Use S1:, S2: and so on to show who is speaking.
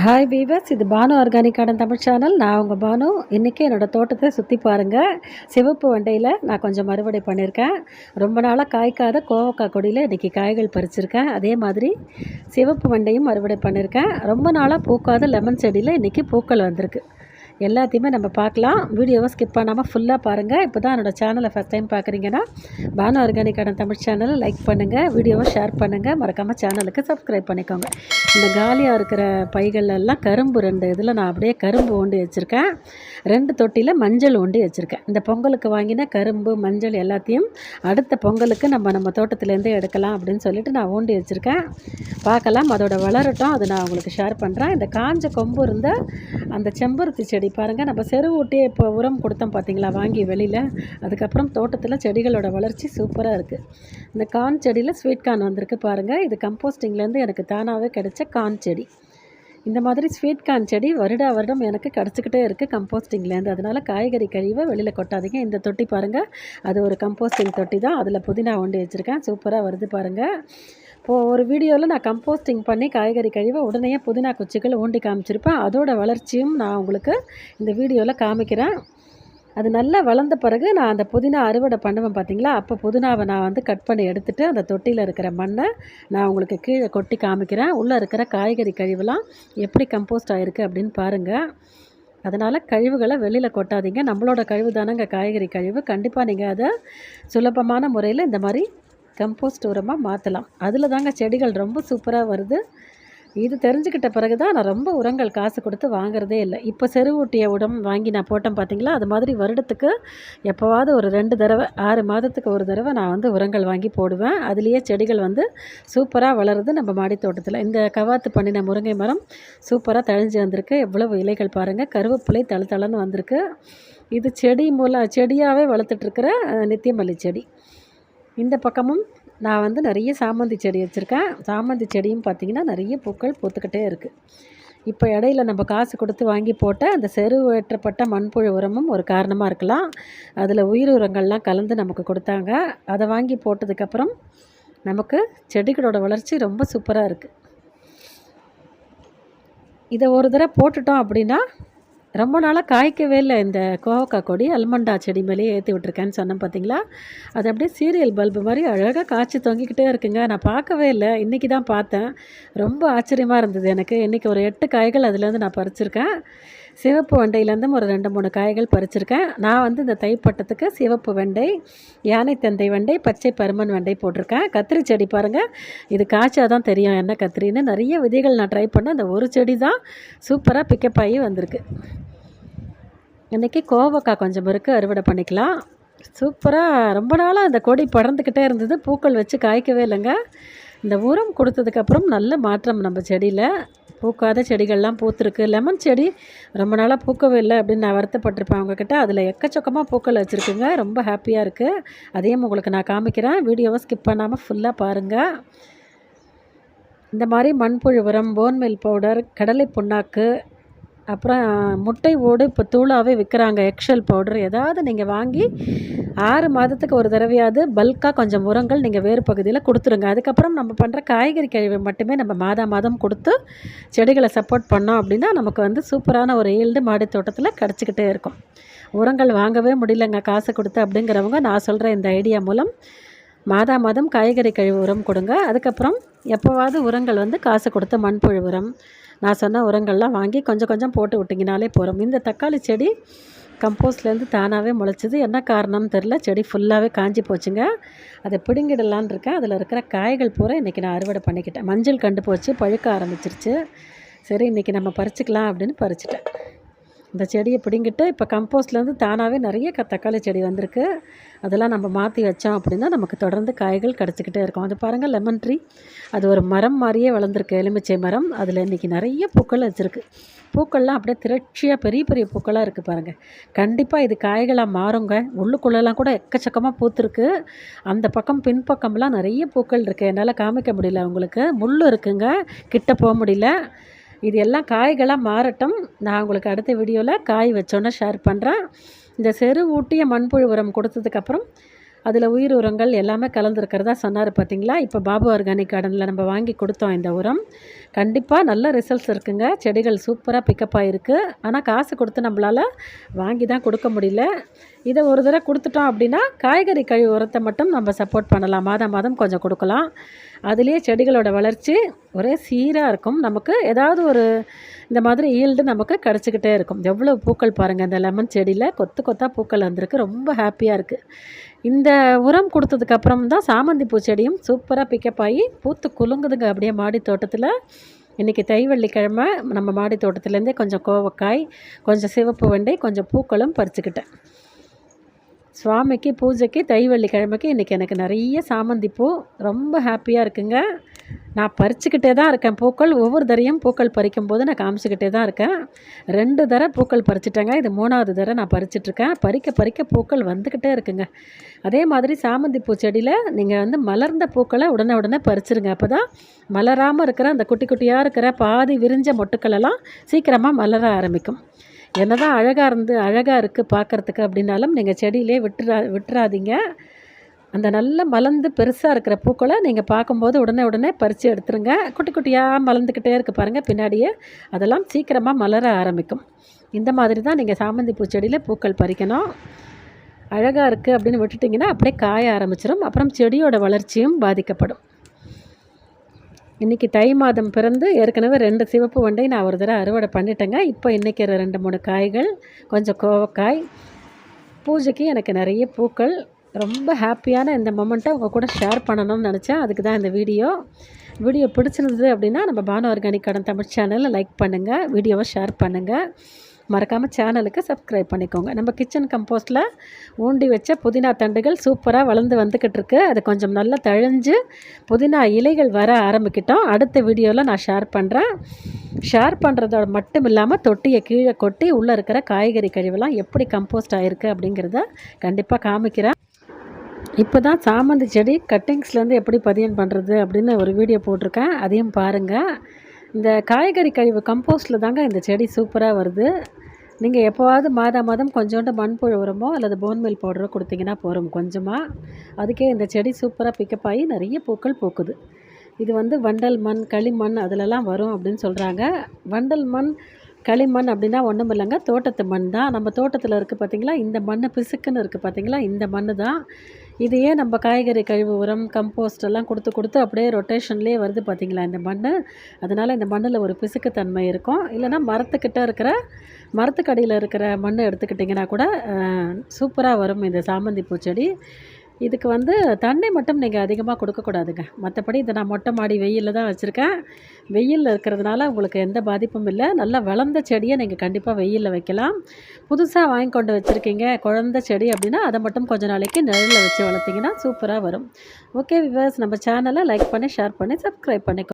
S1: Hi beavers இது Banu ஆர்கானிக்கான Tamil channel நான் உங்கள் பானு. இன்றைக்கி என்னோடய தோட்டத்தை சுற்றி பாருங்கள் சிவப்பு வண்டையில் நான் கொஞ்சம் மறுவடை பண்ணியிருக்கேன் ரொம்ப நாளாக காய்க்காத கோவக்காய் கொடியில் இன்றைக்கி காய்கள் பறிச்சிருக்கேன். அதே மாதிரி சிவப்பு வண்டையும் அறுவடை பண்ணியிருக்கேன் ரொம்ப நாளாக பூக்காத லெமன் செடியில் இன்றைக்கி பூக்கள் வந்திருக்கு. எல்லாத்தையுமே நம்ம பார்க்கலாம். வீடியோவை ஸ்கிப் பண்ணாமல் ஃபுல்லாக பாருங்கள் இப்போ தான் என்னோடய சேனலை ஃபஸ்ட் டைம் பார்க்குறீங்கன்னா பானு ஆர்கானிக்கான தமிழ் சேனலை லைக் பண்ணுங்கள் வீடியோவை ஷேர் பண்ணுங்கள் மறக்காமல் சேனலுக்கு சப்ஸ்கிரைப் பண்ணிக்கோங்க. இந்த காலியாக இருக்கிற பைகளெல்லாம் கரும்பு ரெண்டு இதில் நான் அப்படியே கரும்பு ஒண்டி வச்சுருக்கேன். ரெண்டு தொட்டியில் மஞ்சள் ஒண்டி வச்சுருக்கேன். இந்த பொங்கலுக்கு வாங்கின கரும்பு மஞ்சள் எல்லாத்தையும் அடுத்த பொங்கலுக்கு நம்ம நம்ம தோட்டத்துலேருந்தே எடுக்கலாம் அப்படின்னு சொல்லிட்டு நான் ஓண்டி வச்சுருக்கேன். பார்க்கலாம். அதோட வளரட்டும். அதை நான் உங்களுக்கு ஷேர் பண்ணுறேன் இந்த காஞ்ச கொம்பு இருந்த அந்த செம்பருத்தி செடி பாருங்கள் நம்ம செரு ஊட்டியே இப்போ உரம் கொடுத்தோம் பார்த்தீங்களா வாங்கி வெளியில். அதுக்கப்புறம் தோட்டத்தில் செடிகளோட வளர்ச்சி சூப்பராக இருக்குது இந்த கான் செடியில் ஸ்வீட் கான் வந்திருக்கு பாருங்கள் இது கம்போஸ்டிங்லேருந்து எனக்கு தானாகவே கிடைச்ச கான் செடி. இந்த மாதிரி ஸ்வீட் கான் செடி வருடா வருடம் எனக்கு கிடச்சிக்கிட்டே இருக்குது கம்போஸ்டிங்லேருந்து அதனால் காய்கறி கழிவை வெளியில் கொட்டாதீங்க. இந்த தொட்டி பாருங்கள் அது ஒரு கம்போஸ்டிங் தொட்டி தான். அதில் புதினா ஒண்டி வச்சுருக்கேன் சூப்பராக வருது பாருங்கள் இப்போது ஒரு வீடியோவில் நான் கம்போஸ்டிங் பண்ணி காய்கறி கழிவை உடனே புதினா குச்சிகள் ஊண்டி காமிச்சிருப்பேன். அதோட வளர்ச்சியும் நான் உங்களுக்கு இந்த வீடியோவில் காமிக்கிறேன். அது நல்லா வளர்ந்த பிறகு நான் அந்த புதினா அறுவடை பண்ணுவேன் பார்த்தீங்களா அப்போ புதினாவை நான் வந்து கட் பண்ணி எடுத்துகிட்டு அந்த தொட்டியில் இருக்கிற மண்ணை நான் உங்களுக்கு கீழே கொட்டி காமிக்கிறேன். உள்ளே இருக்கிற காய்கறி கழிவுலாம் எப்படி கம்போஸ்ட் ஆகிருக்கு அப்படின்னு பாருங்கள் அதனால் கழிவுகளை வெளியில் கொட்டாதீங்க. நம்மளோட கழிவு தானேங்க காய்கறி கழிவு. கண்டிப்பாக நீங்கள் அதை சுலபமான முறையில் இந்த மாதிரி கம்போஸ்ட் உரமாக மாற்றலாம் அதில் தாங்க செடிகள் ரொம்ப சூப்பராக வருது. இது தெரிஞ்சுக்கிட்ட பிறகு தான் நான் ரொம்ப உரங்கள் காசு கொடுத்து வாங்குறதே இல்லை. இப்போ செருவூட்டிய உடம் வாங்கி நான் போட்டேன் பார்த்தீங்களா அது மாதிரி வருடத்துக்கு எப்போவாவது ஒரு ரெண்டு தடவை ஆறு மாதத்துக்கு ஒரு தடவை நான் வந்து உரங்கள் வாங்கி போடுவேன். அதுலேயே செடிகள் வந்து சூப்பராக வளருது நம்ம மாடி தோட்டத்தில் இந்த கவாத்து பண்ணின முருங்கை மரம் சூப்பராக தழிஞ்சு வந்திருக்கு. எவ்வளவு இலைகள் பாருங்கள் கருவேப்பிலை தள தளன்னு வந்திருக்கு. இது செடி மூலம் செடியாகவே வளர்த்துட்ருக்கிற நித்தியமல்லி செடி. இந்த பக்கமும் நான் வந்து நிறைய சாமந்தி செடி வச்சுருக்கேன். சாமந்தி செடியும் பார்த்திங்கன்னா நிறைய பூக்கள் பூத்துக்கிட்டே இருக்குது இப்போ இடையில நம்ம காசு கொடுத்து வாங்கி போட்ட அந்த செருவேற்றப்பட்ட மண்புழு உரமும் ஒரு காரணமாக இருக்கலாம். அதில் உயிர் உரங்கள்லாம் கலந்து நமக்கு கொடுத்தாங்க. அதை வாங்கி போட்டதுக்கப்புறம் நமக்கு செடிகளோட வளர்ச்சி ரொம்ப சூப்பராக இருக்குது இதை ஒரு தடவை போட்டுட்டோம் அப்படின்னா ரொம்ப நாளாக காய்க்கவே இல்லை இந்த கோவக்காய் கொடி அல்மண்டா செடி மேலேயே ஏற்றி விட்ருக்கேன்னு சொன்னேன் பார்த்தீங்களா அது அப்படியே சீரியல் பல்பு மாதிரி அழகாக காய்ச்சி தொங்கிக்கிட்டே இருக்குங்க. நான் பார்க்கவே இல்லை. இன்றைக்கி தான் பார்த்தேன். ரொம்ப ஆச்சரியமாக இருந்தது எனக்கு. இன்றைக்கி ஒரு எட்டு காய்கள் அதுலேருந்து நான் பறிச்சிருக்கேன். சிவப்பு வெண்டையிலேருந்து ஒரு ரெண்டு மூணு காய்கள் பறிச்சிருக்கேன். நான் வந்து இந்த தைப்பட்டத்துக்கு சிவப்பு வெண்டை யானை தந்தை வெண்டை பச்சை பருமன் வெண்டை போட்டிருக்கேன். கத்திரி செடி பாருங்கள் இது காய்ச்சா தான் தெரியும் என்ன கத்திரின்னு. நிறைய விதைகள் நான் ட்ரை பண்ணேன். அந்த ஒரு செடி தான் சூப்பராக பிக்கப் ஆகி வந்திருக்கு. இன்றைக்கி கோவக்காய் கொஞ்சம் இருக்குது அறுவடை பண்ணிக்கலாம். சூப்பராக ரொம்ப நாளாக அந்த கொடி படர்ந்துக்கிட்டே இருந்தது. பூக்கள் வச்சு காய்க்கவே இல்லைங்க. இந்த உரம் கொடுத்ததுக்கப்புறம் நல்ல மாற்றம் நம்ம செடியில். பூக்காத செடிகள்லாம் பூத்துருக்கு. லெமன் செடி ரொம்ப நாளாக பூக்கவே இல்லை அப்படின்னு நான் வருத்தப்பட்டிருப்பேன் அவங்கக்கிட்ட அதில் எக்கச்சக்கமாக பூக்கள் வச்சுருக்குங்க. ரொம்ப ஹாப்பியாக இருக்குது அதையும் உங்களுக்கு நான் காமிக்கிறேன். வீடியோவை ஸ்கிப் பண்ணாமல் ஃபுல்லாக பாருங்கள் இந்த மாதிரி மண்புழு உரம் போன்மெல் பவுடர் கடலை புண்ணாக்கு அப்புறம் முட்டை ஓடு இப்போ தூளாகவே விற்கிறாங்க எக்ஷல் பவுடர் ஏதாவது நீங்கள் வாங்கி ஆறு மாதத்துக்கு ஒரு தடவையாவது பல்காக கொஞ்சம் உரங்கள் நீங்கள் வேறு பகுதியில் கொடுத்துருங்க. அதுக்கப்புறம் நம்ம பண்ணுற காய்கறி கழிவு மட்டுமே நம்ம மாதா மாதம் கொடுத்து செடிகளை சப்போர்ட் பண்ணோம் அப்படின்னா நமக்கு வந்து சூப்பரான ஒரு ஈல்டு மாடி தோட்டத்தில் கிடச்சிக்கிட்டே இருக்கும். உரங்கள் வாங்கவே முடியலங்க காசு கொடுத்து அப்படிங்கிறவங்க நான் சொல்கிற இந்த ஐடியா மூலம் மாதா மாதம் காய்கறி கழிவு உரம் கொடுங்க. அதுக்கப்புறம் எப்போவாவது உரங்கள் வந்து காசு கொடுத்த மண்புழு உரம் நான் சொன்ன உரங்கள்லாம் வாங்கி கொஞ்சம் கொஞ்சம் போட்டு விட்டிங்கனாலே போகிறோம் இந்த தக்காளி செடி கம்போஸ்ட்லேருந்து தானாகவே முளைச்சிது. என்ன காரணம்னு தெரில. செடி ஃபுல்லாகவே காஞ்சி போச்சுங்க. அதை பிடுங்கிடலான் இருக்கேன். அதில் இருக்கிற காய்கள் பூரா இன்றைக்கி நான் அறுவடை பண்ணிக்கிட்டேன். மஞ்சள் கண்டு போச்சு பழுக்க ஆரம்பிச்சிருச்சு. சரி இன்றைக்கி நம்ம பறிச்சிக்கலாம் அப்படின்னு பறிச்சிட்டேன். இந்த செடியை பிடுங்கிட்டு இப்போ கம்போஸ்ட்லேருந்து தானாகவே நிறைய க தக்காளி செடி வந்திருக்கு. அதெல்லாம் நம்ம மாற்றி வச்சோம் அப்படின்னா நமக்கு தொடர்ந்து காய்கள் கிடச்சிக்கிட்டே இருக்கும். அது பாருங்கள் லெமன் ட்ரீ அது ஒரு மரம் மாதிரியே வளர்ந்துருக்கு எலுமிச்சை மரம். அதில் இன்றைக்கி நிறைய பூக்கள் வச்சுருக்கு. பூக்கள்லாம் அப்படியே திரட்சியாக பெரிய பெரிய பூக்களாக இருக்குது பாருங்கள் கண்டிப்பாக இது காய்களாக மாறுங்க. உள்ளுக்குள்ளெல்லாம் கூட எக்கச்சக்கமாக பூத்துருக்கு. அந்த பக்கம் பின்பக்கம்லாம் நிறைய பூக்கள் இருக்குது என்னால் காமிக்க முடியல உங்களுக்கு. முள் இருக்குங்க. கிட்ட போக முடியல. இது எல்லாம் காய்களாக மாறட்டும். நான் உங்களுக்கு அடுத்த வீடியோவில் காய் வச்சோன்னே ஷேர் பண்ணுறேன் இந்த செரு ஊட்டிய மண்புழு உரம் கொடுத்ததுக்கப்புறம் அதில் உயிர் உரங்கள் எல்லாமே கலந்துருக்கிறதா சொன்னார் பார்த்தீங்களா இப்போ பாபு ஆர்கானிக் கார்டனில் நம்ம வாங்கி கொடுத்தோம் இந்த உரம். கண்டிப்பாக நல்ல ரிசல்ட்ஸ் இருக்குங்க. செடிகள் சூப்பராக பிக்கப் ஆகிருக்கு ஆனால் காசு கொடுத்து நம்மளால் வாங்கி தான் கொடுக்க முடியல. இதை ஒரு தடவை கொடுத்துட்டோம் அப்படின்னா காய்கறி கழிவு உரத்தை மட்டும் நம்ம சப்போர்ட் பண்ணலாம். மாதம் மாதம் கொஞ்சம் கொடுக்கலாம். அதுலேயே செடிகளோட வளர்ச்சி ஒரே சீராக இருக்கும். நமக்கு ஏதாவது ஒரு இந்த மாதிரி ஈல்டு நமக்கு கிடச்சிக்கிட்டே இருக்கும். எவ்வளோ பூக்கள் பாருங்கள் இந்த லெமன் செடியில் கொத்து கொத்தாக பூக்கள் வந்திருக்கு. ரொம்ப ஹாப்பியாக இருக்குது இந்த உரம் கொடுத்ததுக்கப்புறம் தான் சாமந்தி பூச்செடியும் சூப்பராக பிக்கப் ஆகி பூத்து குலுங்குதுங்க. அப்படியே மாடி தோட்டத்தில். இன்றைக்கி தை வெள்ளிக்கிழமை நம்ம மாடி தோட்டத்துலேருந்தே கொஞ்சம் கோவக்காய் கொஞ்சம் சிவப்பு வெண்டை கொஞ்சம் பூக்களும் பறிச்சுக்கிட்டேன். சுவாமிக்கு பூஜைக்கு தை வெள்ளிக்கிழமைக்கு இன்றைக்கி எனக்கு நிறைய சாமந்தி பூ. ரொம்ப ஹாப்பியாக இருக்குங்க. நான் பறிச்சுக்கிட்டே தான் இருக்கேன். பூக்கள் ஒவ்வொரு தரையும் பூக்கள் பறிக்கும் போது நான் காமிச்சிக்கிட்டே தான் இருக்கேன். ரெண்டு தடவை பூக்கள் பறிச்சிட்டேங்க. இது மூணாவது தடவை நான் பறிச்சிட்ருக்கேன் பறிக்க பறிக்க பூக்கள் வந்துக்கிட்டே இருக்குங்க. அதே மாதிரி சாமந்தி பூச்செடியில் நீங்கள் வந்து மலர்ந்த பூக்களை உடனே உடனே பறிச்சிருங்க. அப்போ தான் மலராமல் இருக்கிற அந்த குட்டி குட்டியாக இருக்கிற பாதி விரிஞ்ச மொட்டுக்களெல்லாம் சீக்கிரமாக மலர ஆரம்பிக்கும். என்ன தான் அழகாக இருந்து அழகாக இருக்குது பார்க்குறதுக்கு அப்படின்னாலும் நீங்கள் செடியிலே விட்டுறா விட்டுறாதீங்க. அந்த நல்ல மலர்ந்து பெருசாக இருக்கிற பூக்களை நீங்கள் பார்க்கும்போது உடனே உடனே பறித்து எடுத்துருங்க. குட்டி குட்டியாக மலர்ந்துக்கிட்டே இருக்குது பாருங்கள் பின்னாடியே அதெல்லாம் சீக்கிரமாக மலர ஆரம்பிக்கும். இந்த மாதிரி தான் நீங்கள் சாமந்தி பூச்செடியில் பூக்கள் பறிக்கணும். அழகாக இருக்குது அப்படின்னு விட்டுட்டிங்கன்னா அப்படியே காய ஆரம்பிச்சிடும் அப்புறம் செடியோட வளர்ச்சியும் பாதிக்கப்படும். இன்றைக்கி தை மாதம் பிறந்து ஏற்கனவே ரெண்டு சிவப்பு வண்டை நான் ஒரு தடவை அறுவடை பண்ணிட்டேங்க. இப்போ இன்றைக்கி ரெண்டு மூணு காய்கள் கொஞ்சம் கோவக்காய் பூஜைக்கு எனக்கு நிறைய பூக்கள் ரொம்ப ஹாப்பியான இந்த மொமெண்ட்டை உங்கள் கூட ஷேர் பண்ணணும்னு நினச்சேன். அதுக்கு தான் இந்த வீடியோ. வீடியோ பிடிச்சிருந்தது அப்படின்னா நம்ம பானு ஆர்கானிக் கடன் தமிழ் சேனலில் லைக் பண்ணுங்கள் வீடியோவை ஷேர் பண்ணுங்கள் மறக்காமல் சேனலுக்கு சப்ஸ்கிரைப் பண்ணிக்கோங்க. நம்ம கிச்சன் கம்போஸ்ட்டில் ஊண்டி வச்ச புதினா தண்டுகள் சூப்பராக வளர்ந்து வந்துக்கிட்டு இருக்கு. அது கொஞ்சம் நல்லா தழிஞ்சு புதினா இலைகள் வர ஆரம்பிக்கிட்டோம். அடுத்த வீடியோவில் நான் ஷேர் பண்ணுறேன் ஷேர் பண்ணுறதோட மட்டும் இல்லாமல் தொட்டியை கீழே கொட்டி உள்ளே இருக்கிற காய்கறி கழிவெல்லாம் எப்படி கம்போஸ்ட் ஆகிருக்கு அப்படிங்கிறத கண்டிப்பாக காமிக்கிறேன். இப்போ தான் சாமந்தி செடி கட்டிங்ஸ்லேருந்து எப்படி பதியம் பண்ணுறது அப்படின்னு ஒரு வீடியோ போட்டிருக்கேன். அதையும் பாருங்கள் இந்த காய்கறி கழிவு கம்போஸ்டில் தாங்க இந்த செடி சூப்பராக வருது. நீங்கள் எப்போவாவது மாதா மாதம் கொஞ்சோண்டு மண்புழு உரமோ அல்லது போன்மெல் பவுடரோ கொடுத்தீங்கன்னா போகிறோம் கொஞ்சமாக அதுக்கே இந்த செடி சூப்பராக பிக்கப் ஆகி நிறைய பூக்கள் பூக்குது. இது வந்து வண்டல் மண் களிமண் அதிலெல்லாம் வரும் அப்படின்னு சொல்கிறாங்க வண்டல் மண் களிமண் அப்படின்னா ஒன்றும் இல்லைங்க தோட்டத்து மண் தான். நம்ம தோட்டத்தில் இருக்குது பார்த்திங்களா இந்த மண் பிசுக்குன்னு இருக்குது பார்த்திங்களா இந்த மண் தான் இதையே நம்ம காய்கறி கழிவு உரம் கம்போஸ்ட் எல்லாம் கொடுத்து கொடுத்து அப்படியே ரொட்டேஷன்லேயே வருது பார்த்திங்களா இந்த மண் அதனால் இந்த மண்ணில் ஒரு பிசுக்குத்தன்மை இருக்கும். இல்லைனா மரத்துக்கிட்ட இருக்கிற மரத்துக்கடியில் இருக்கிற மண் எடுத்துக்கிட்டிங்கன்னா கூட சூப்பராக வரும் இந்த சாமந்தி பூச்செடி. இதுக்கு வந்து தண்ணி மட்டும் நீங்கள் அதிகமாக கொடுக்கக்கூடாதுங்க. மற்றபடி இதை நான் மொட்டை மாடி வெயிலில் தான் வச்சுருக்கேன். வெயிலில் இருக்கிறதுனால உங்களுக்கு எந்த பாதிப்பும் இல்லை. நல்லா வளர்ந்த செடியை நீங்கள் கண்டிப்பாக வெயிலில் வைக்கலாம். புதுசாக வாங்கி கொண்டு வச்சுருக்கீங்க குழந்த செடி அப்படின்னா அதை மட்டும் கொஞ்சம் நாளைக்கு நிழலில் வச்சு வளர்த்திங்கன்னா சூப்பராக வரும். ஓகே விவர்ஸ் நம்ம சேனலை லைக் பண்ணி ஷேர் பண்ணி சப்ஸ்கிரைப் பண்ணிக்கோ